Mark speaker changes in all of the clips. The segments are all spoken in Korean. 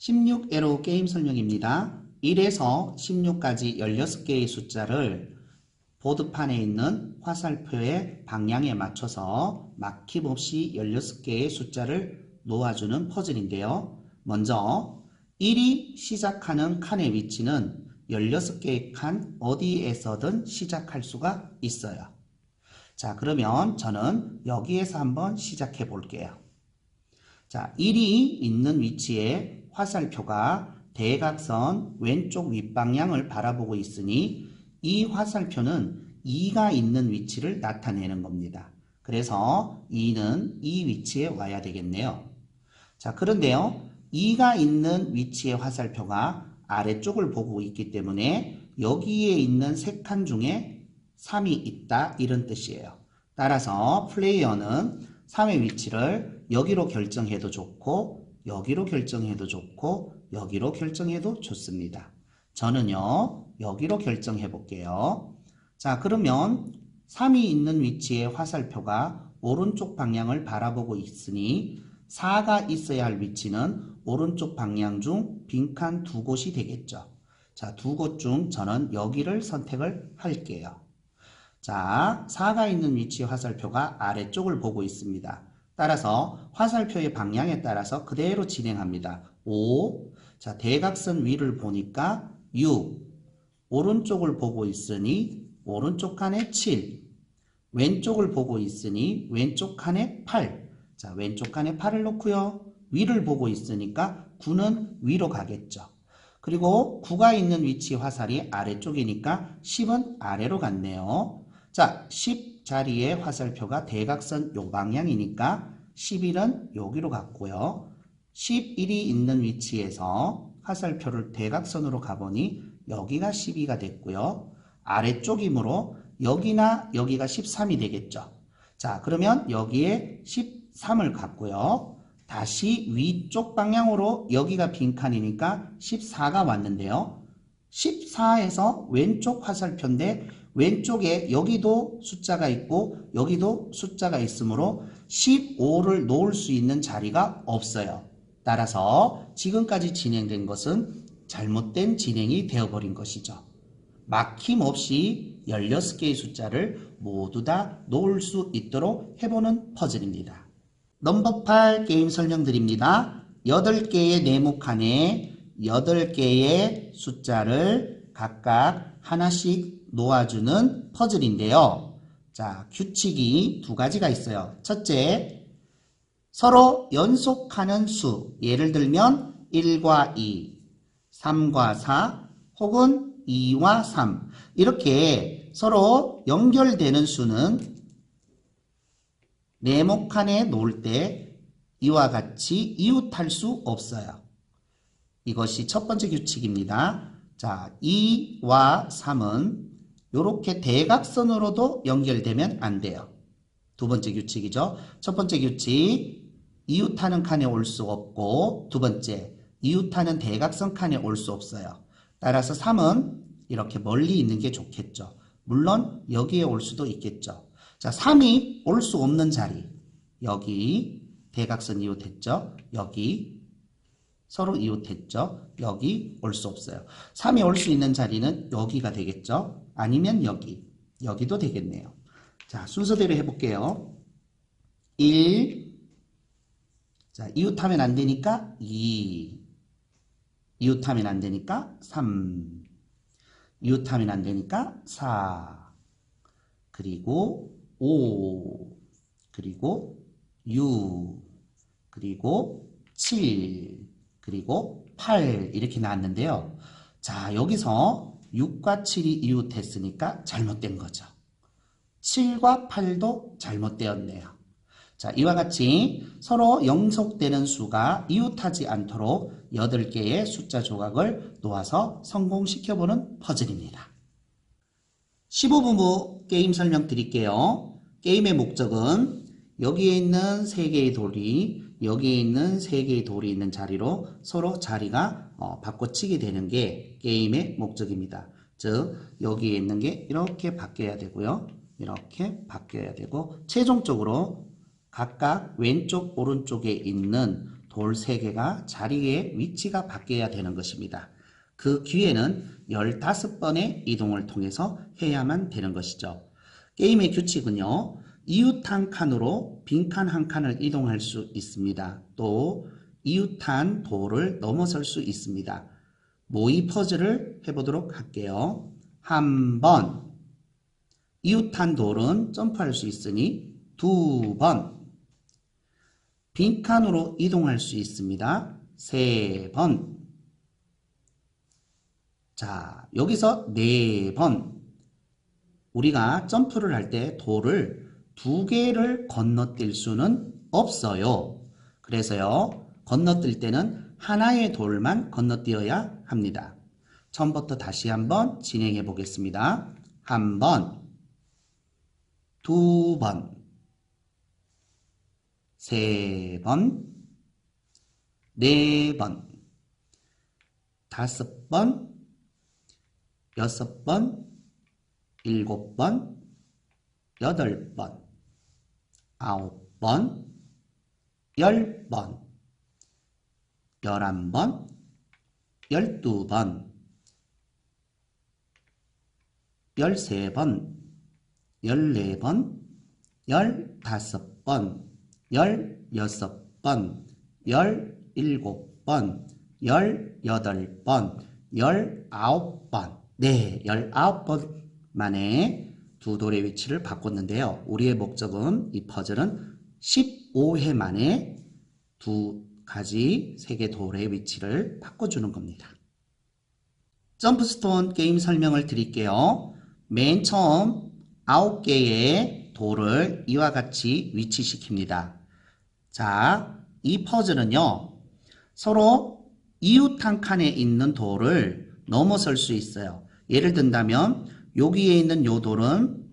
Speaker 1: 16에로 게임 설명입니다. 1에서 16까지 16개의 숫자를 보드판에 있는 화살표의 방향에 맞춰서 막힘 없이 16개의 숫자를 놓아주는 퍼즐인데요. 먼저 1이 시작하는 칸의 위치는 16개의 칸 어디에서든 시작할 수가 있어요. 자, 그러면 저는 여기에서 한번 시작해 볼게요. 자, 1이 있는 위치에 화살표가 대각선 왼쪽 윗방향을 바라보고 있으니 이 화살표는 2가 있는 위치를 나타내는 겁니다. 그래서 2는 이 위치에 와야 되겠네요. 자, 그런데요. 2가 있는 위치의 화살표가 아래쪽을 보고 있기 때문에 여기에 있는 세 칸 중에 3이 있다 이런 뜻이에요. 따라서 플레이어는 3의 위치를 여기로 결정해도 좋고 여기로 결정해도 좋고 여기로 결정해도 좋습니다. 저는요 여기로 결정해 볼게요. 자 그러면 3이 있는 위치의 화살표가 오른쪽 방향을 바라보고 있으니 4가 있어야 할 위치는 오른쪽 방향 중 빈칸 두 곳이 되겠죠. 자, 두 곳 중 저는 여기를 선택을 할게요. 자, 4가 있는 위치 화살표가 아래쪽을 보고 있습니다. 따라서 화살표의 방향에 따라서 그대로 진행합니다. 5. 자, 대각선 위를 보니까 6. 오른쪽을 보고 있으니 오른쪽 칸에 7. 왼쪽을 보고 있으니 왼쪽 칸에 8. 자, 왼쪽 칸에 8을 놓고요. 위를 보고 있으니까 9는 위로 가겠죠. 그리고 9가 있는 위치 화살이 아래쪽이니까 10은 아래로 갔네요. 자, 10 자리에 화살표가 대각선 요 방향이니까 11은 여기로 갔고요. 11이 있는 위치에서 화살표를 대각선으로 가보니 여기가 12가 됐고요. 아래쪽이므로 여기나 여기가 13이 되겠죠. 자, 그러면 여기에 13을 갖고요. 다시 위쪽 방향으로 여기가 빈칸이니까 14가 왔는데요. 14에서 왼쪽 화살표인데 왼쪽에 여기도 숫자가 있고 여기도 숫자가 있으므로 15를 놓을 수 있는 자리가 없어요. 따라서 지금까지 진행된 것은 잘못된 진행이 되어버린 것이죠. 막힘없이 16개의 숫자를 모두 다 놓을 수 있도록 해보는 퍼즐입니다. 넘버 8 게임 설명드립니다. 8개의 네모 칸에 8개의 숫자를 각각 하나씩 놓아주는 퍼즐인데요. 자, 규칙이 두 가지가 있어요. 첫째, 서로 연속하는 수. 예를 들면 1과 2, 3과 4, 혹은 2와 3. 이렇게 서로 연결되는 수는 네모 칸에 놓을 때 이와 같이 이웃할 수 없어요. 이것이 첫 번째 규칙입니다. 자, 2와 3은 이렇게 대각선으로도 연결되면 안 돼요. 두 번째 규칙이죠. 첫 번째 규칙, 이웃하는 칸에 올 수 없고 두 번째, 이웃하는 대각선 칸에 올 수 없어요. 따라서 3은 이렇게 멀리 있는 게 좋겠죠. 물론 여기에 올 수도 있겠죠. 자, 3이 올 수 없는 자리. 여기 대각선 이웃 했죠. 여기 서로 이웃했죠. 여기 올 수 없어요. 3이 올 수 있는 자리는 여기가 되겠죠. 아니면 여기. 여기도 되겠네요. 자, 순서대로 해볼게요. 1. 자, 이웃하면 안 되니까 2. 이웃하면 안 되니까 3. 이웃하면 안 되니까 4. 그리고 5. 그리고 6. 그리고 7. 그리고 8 이렇게 나왔는데요. 자, 여기서 6과 7이 이웃했으니까 잘못된 거죠. 7과 8도 잘못되었네요. 자, 이와 같이 서로 영속되는 수가 이웃하지 않도록 8개의 숫자 조각을 놓아서 성공시켜보는 퍼즐입니다. 15분부 게임 설명 드릴게요. 게임의 목적은 여기에 있는 3개의 돌이 여기에 있는 3개의 돌이 있는 자리로 서로 자리가 어, 바꿔치게 되는 게 게임의 목적입니다. 즉 여기에 있는 게 이렇게 바뀌어야 되고요. 이렇게 바뀌어야 되고 최종적으로 각각 왼쪽 오른쪽에 있는 돌 3개가 자리에 위치가 바뀌어야 되는 것입니다. 그 기회는 15번의 이동을 통해서 해야만 되는 것이죠. 게임의 규칙은요. 이웃 한 칸으로 빈칸 한 칸을 이동할 수 있습니다. 또 이웃한 돌을 넘어설 수 있습니다. 모의 퍼즐을 해보도록 할게요. 한 번. 이웃한 돌은 점프할 수 있으니 두 번. 빈칸으로 이동할 수 있습니다. 세 번. 자, 여기서 네 번. 우리가 점프를 할 때 돌을 두 개를 건너뛸 수는 없어요. 그래서요, 건너뛸 때는 하나의 돌만 건너뛰어야 합니다. 처음부터 다시 한번 진행해 보겠습니다. 한 번, 두 번, 세 번, 네 번, 다섯 번, 여섯 번, 일곱 번, 여덟 번, 아홉 번, 열 번, 열한 번, 열두 번, 열세 번, 열네 번, 열다섯 번, 열여섯 번, 열일곱 번, 열여덟 번, 열아홉 번. 네, 열아홉 번 만에 두 돌의 위치를 바꿨는데요. 우리의 목적은 이 퍼즐은 15회 만에 두 가지 세 개 돌의 위치를 바꿔주는 겁니다. 점프스톤 게임 설명을 드릴게요. 맨 처음 9개의 돌을 이와 같이 위치시킵니다. 자, 이 퍼즐은요. 서로 이웃 한 칸에 있는 돌을 넘어설 수 있어요. 예를 든다면 여기에 있는 요 돌은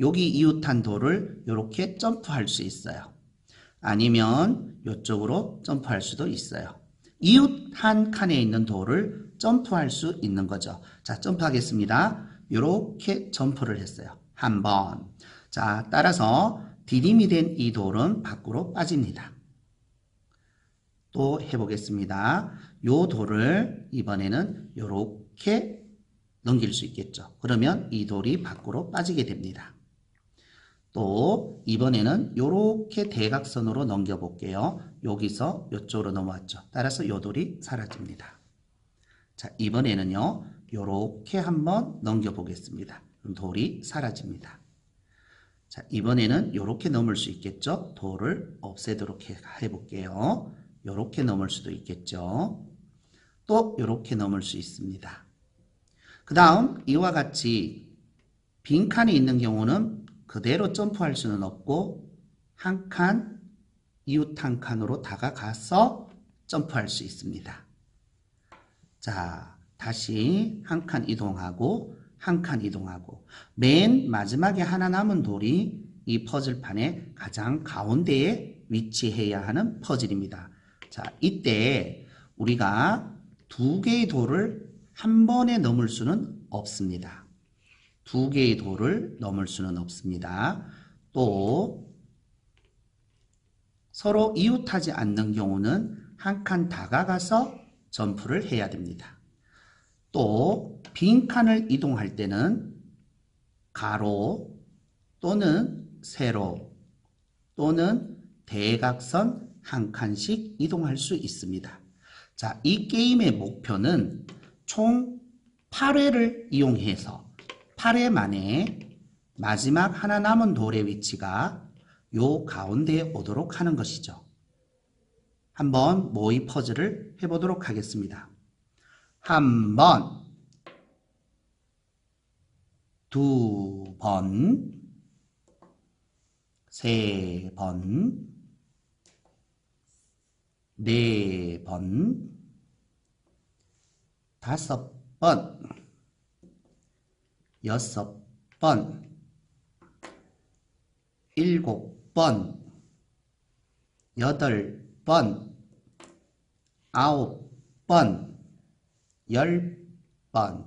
Speaker 1: 여기 이웃한 돌을 이렇게 점프할 수 있어요. 아니면 이쪽으로 점프할 수도 있어요. 이웃 한 칸에 있는 돌을 점프할 수 있는 거죠. 자, 점프하겠습니다. 이렇게 점프를 했어요. 한 번. 자, 따라서 디딤이 된 이 돌은 밖으로 빠집니다. 또 해보겠습니다. 요 돌을 이번에는 이렇게 넘길 수 있겠죠. 그러면 이 돌이 밖으로 빠지게 됩니다. 또 이번에는 이렇게 대각선으로 넘겨볼게요. 여기서 이쪽으로 넘어왔죠. 따라서 이 돌이 사라집니다. 자 이번에는요. 이렇게 한번 넘겨보겠습니다. 그럼 돌이 사라집니다. 자 이번에는 이렇게 넘을 수 있겠죠. 돌을 없애도록 해볼게요. 이렇게 넘을 수도 있겠죠. 또 이렇게 넘을 수 있습니다. 그 다음 이와 같이 빈칸이 있는 경우는 그대로 점프할 수는 없고 한 칸, 이웃 한 칸으로 다가가서 점프할 수 있습니다. 자, 다시 한 칸 이동하고 한 칸 이동하고 맨 마지막에 하나 남은 돌이 이 퍼즐판의 가장 가운데에 위치해야 하는 퍼즐입니다. 자, 이때 우리가 두 개의 돌을 한 번에 넘을 수는 없습니다. 두 개의 돌을 넘을 수는 없습니다. 또 서로 이웃하지 않는 경우는 한 칸 다가가서 점프를 해야 됩니다. 또 빈 칸을 이동할 때는 가로 또는 세로 또는 대각선 한 칸씩 이동할 수 있습니다. 자, 이 게임의 목표는 총 8회를 이용해서 8회 만에 마지막 하나 남은 돌의 위치가 요 가운데에 오도록 하는 것이죠. 한번 모의 퍼즐을 해보도록 하겠습니다. 한 번, 두 번, 세 번, 네 번, 다섯 번, 여섯 번, 일곱 번, 여덟 번, 아홉 번, 열 번,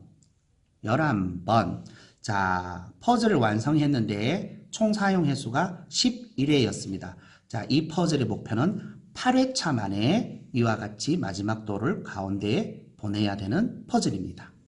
Speaker 1: 열한 번. 자, 퍼즐을 완성했는데 총 사용 횟수가 11회였습니다. 자, 이 퍼즐의 목표는 8회차 만에 이와 같이 마지막 돌을 가운데에 보내야 되는 퍼즐입니다.